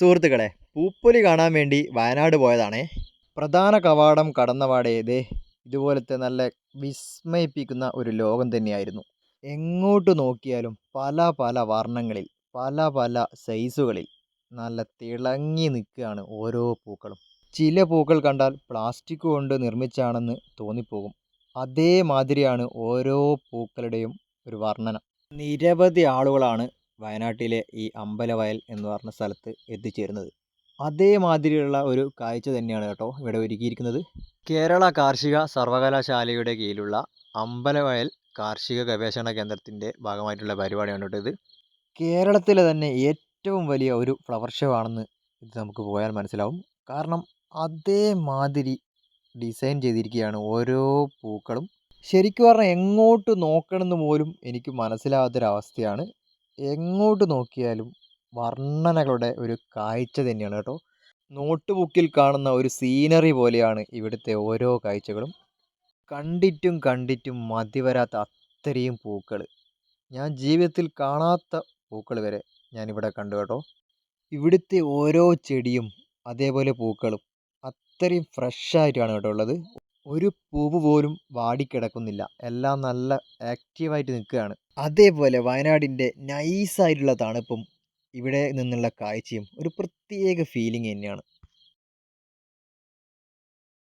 സുഹൃത്തുക്കളെ പൂപ്പൊലി കാണാൻ വേണ്ടി വയനാട് പോയതാണേ. പ്രധാന കവാടം കടന്നപാടെ ഇതുപോലത്തെ നല്ല വിസ്മയിപ്പിക്കുന്ന ഒരു ലോകം തന്നെയായിരുന്നു. എങ്ങോട്ട് നോക്കിയാലും പല പല വർണങ്ങളിൽ പല പല സൈസുകളിൽ നല്ല തിളങ്ങി നിൽക്കുകയാണ് ഓരോ പൂക്കളും. ചില പൂക്കൾ കണ്ടാൽ പ്ലാസ്റ്റിക് കൊണ്ട് നിർമ്മിച്ചാണെന്ന് തോന്നിപ്പോകും. അതേമാതിരിയാണ് ഓരോ പൂക്കളുടെയും ഒരു വർണന. നിരവധി ആളുകളാണ് വയനാട്ടിലെ ഈ അമ്പലവയൽ എന്ന് പറഞ്ഞ സ്ഥലത്ത് എത്തിച്ചേരുന്നത്. അതേമാതിരിയുള്ള ഒരു കാഴ്ച തന്നെയാണ് കേട്ടോ ഇവിടെ ഒരുക്കിയിരിക്കുന്നത്. കേരള കാർഷിക സർവകലാശാലയുടെ കീഴിലുള്ള അമ്പലവയൽ കാർഷിക ഗവേഷണ കേന്ദ്രത്തിന്റെ ഭാഗമായിട്ടുള്ള പരിപാടിയാണ് കേട്ടോ ഇത്. കേരളത്തിലെ തന്നെ ഏറ്റവും വലിയ ഒരു ഫ്ലവർ ഷോ ആണെന്ന് ഇത് നമുക്ക് പോയാൽ മനസ്സിലാവും. കാരണം അതേമാതിരി ഡിസൈൻ ചെയ്തിരിക്കുകയാണ് ഓരോ പൂക്കളും. ശരിക്കും പറഞ്ഞാൽ എങ്ങോട്ട് നോക്കണമെന്ന് പോലും എനിക്ക് മനസ്സിലാവാത്തൊരവസ്ഥയാണ് എങ്ങോട്ട് നോക്കിയാലും വർണനകളുടെ ഒരു കാഴ്ച തന്നെയാണ് കേട്ടോ. നോട്ട് ബുക്കിൽ കാണുന്ന ഒരു സീനറി പോലെയാണ് ഇവിടുത്തെ ഓരോ കാഴ്ചകളും. കണ്ടിട്ടും കണ്ടിട്ടും മതി വരാത്ത അത്രയും പൂക്കൾ ഞാൻ ജീവിതത്തിൽ കാണാത്ത പൂക്കൾ വരെ ഞാനിവിടെ കണ്ടു കേട്ടോ. ഇവിടുത്തെ ഓരോ ചെടിയും അതേപോലെ പൂക്കളും അത്രയും ഫ്രഷായിട്ടാണ് കേട്ടോ ഉള്ളത്. ഒരു പൂവ് പോലും വാടിക്കിടക്കുന്നില്ല. എല്ലാം നല്ല ആക്റ്റീവായിട്ട് നിൽക്കുകയാണ്. അതേപോലെ വയനാടിന്റെ നൈസായിട്ടുള്ള തണുപ്പും ഇവിടെ നിന്നുള്ള കാഴ്ചയും ഒരു പ്രത്യേക ഫീലിംഗ് തന്നെയാണ്.